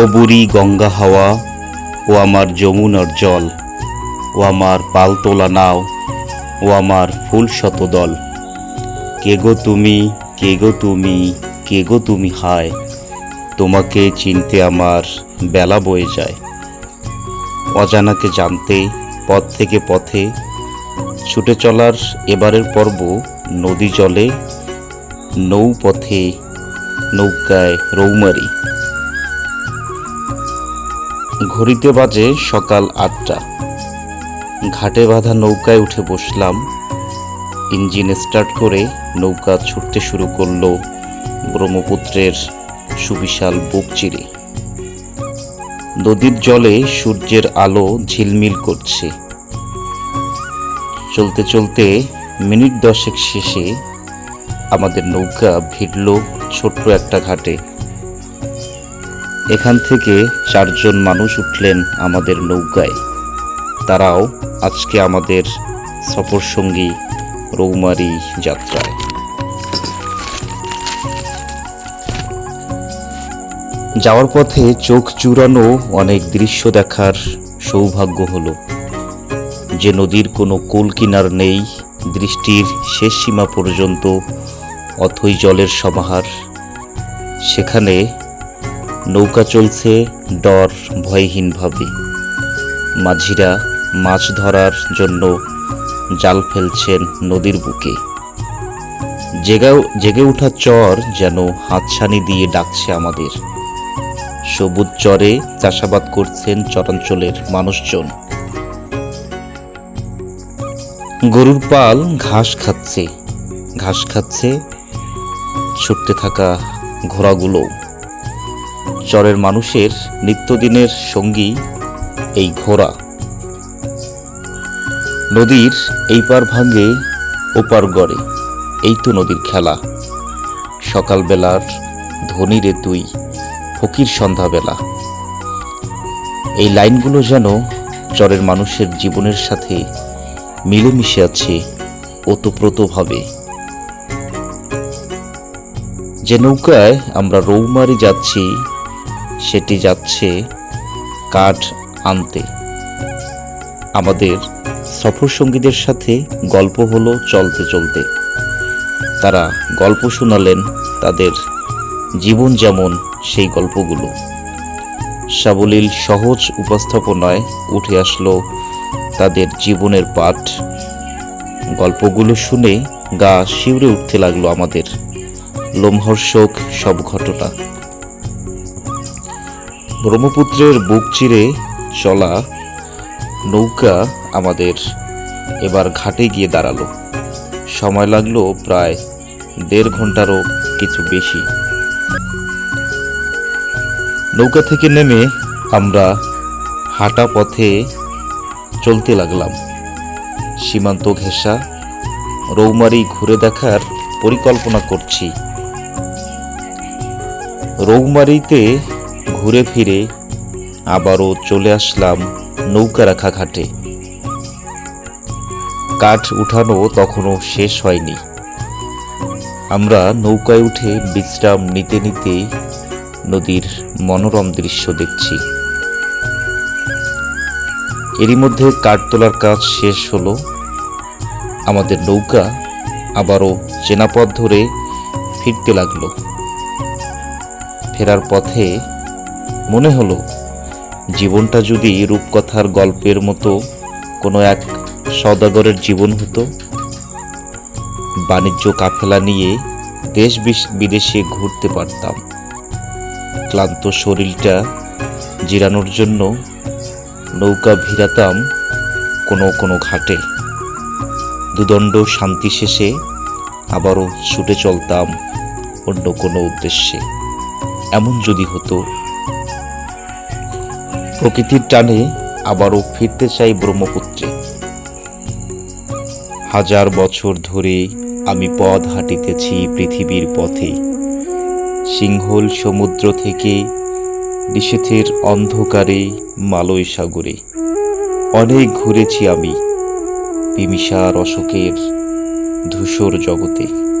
ও বুড়ি গঙ্গা হাওয়া, ও আমার যমুনার জল, ও আমার পালতোলা নাও, ও আমার ফুল শতদল কে গো তুমি, কে গো তুমি, কে গো তুমি হায়, তোমাকে চিনতে আমার বেলা বয়ে যায়। অজানাকে জানতে, পথ থেকে পথে, ছুটে চলার এবারের পর্ব নদী জলে, নৌপথে নৌকায় রৌমারি। ঘড়িতে বাজে সকাল আটটা। ঘাটে বাঁধা নৌকায় উঠে বসলাম। ইঞ্জিন স্টার্ট করে নৌকা ছুটতে শুরু করল ব্রহ্মপুত্রের সুবিশাল বুক চিরে নদীর জলে সূর্যের আলো ঝিলমিল করছে। চলতে চলতে মিনিট দশেক শেষে আমাদের নৌকা ভিড়ল ছোট্ট একটা ঘাটে। এখান থেকে চারজন মানুষ উঠলেন আমাদের নৌকায়। তারাও আজকে আমাদের সফর সঙ্গী রৌমারি যাত্রায়। যাওয়ার পথে চোখ চূড়ানো অনেক দৃশ্য দেখার সৌভাগ্য হলো। যে নদীর কোনো কুল কিনার নেই, দৃষ্টির শেষ সীমা পর্যন্ত অথই জলের সমাহার। সেখানে নৌকা চলছে ডর ভয়হীনভাবে। মাঝিরা মাছ ধরার জন্য জাল ফেলছেন নদীর বুকে। জেগেও, জেগে ওঠা চর যেন হাতছানি দিয়ে ডাকছে আমাদের। সবুজ চরে চাষাবাদ করছেন চরাঞ্চলের মানুষজন। গরুর পাল ঘাস খাচ্ছে। ঘাস খাচ্ছে, ছুটতে থাকা ঘোড়াগুলো চরের মানুষের নিত্যদিনের সঙ্গী এই ঘোড়া। নদীর এই পার ভাঙে, ওপার গড়ে। এই তো নদীর খেলা। সকালবেলার ধনীরে তুই, ফকির সন্ধ্যাবেলা। এই লাইনগুলো যেন চরের মানুষের জীবনের সাথে মিলেমিশে আছে ওতপ্রোতভাবে। যে নৌকায় আমরা রৌমারি যাচ্ছি সেটি যাচ্ছে কাঠ আনতে। আমাদের সফর সঙ্গীদের সাথে গল্প হলো চলতে চলতে। তারা গল্প শোনালেন তাদের জীবন যেমন সেই গল্পগুলো। সাবলীল সহজ উপস্থাপনায় উঠে আসলো তাদের জীবনের পাঠ। গল্পগুলো শুনে গা শিউরে উঠতে লাগল আমাদের। লোমহর্ষক সব ঘটনা। ব্রহ্মপুত্রের বুক চিরে চলা নৌকা আমাদের এবার ঘাটে গিয়ে দাঁড়াল। সময় লাগল প্রায় দেড় ঘন্টারও কিছু বেশি। নৌকা থেকে নেমে আমরা হাঁটা পথে চলতে লাগলাম। সীমান্ত ঘেঁষা, রৌমারি ঘুরে দেখার পরিকল্পনা করছি। রৌমারিতে ঘুরে ফিরে আবারও চলে আসলাম নৌকা রাখা ঘাটে। কাঠ উঠানো তখনও শেষ হয়নি। আমরা নৌকায় উঠে বিশ্রাম নিতে নিতে নদীর মনোরম দৃশ্য দেখছি। এরই মধ্যে কাঠ তোলার কাজ শেষ হলো। আমাদের নৌকা আবারও চেনাপথ ধরে ফিরতে লাগল। ফেরার পথে মনে হলো, জীবনটা যদি রূপকথার গল্পের মতো কোনো এক সদাগরের জীবন হতো। বাণিজ্য কাফেলা নিয়ে দেশ বিদেশে ঘুরতে পারতাম। ক্লান্ত শরীরটা জিরানোর জন্য নৌকা ভিড়াতাম কোনো কোনো ঘাটে। দুদণ্ড শান্তি শেষে আবারও ছুটে চলতাম অন্য কোনো উদ্দেশ্যে। এমন যদি হতো প্রকৃতির টানে আবারও ফিরতে চাই ব্রহ্মপুত্রে। হাজার বছর ধরে আমি পথ হাঁটিতেছি পৃথিবীর পথে। সিংহল সমুদ্র থেকে নিষেধের অন্ধকারে মালয় সাগরে অনেক ঘুরেছি আমি বিমিষার অশোকের ধূসর জগতে।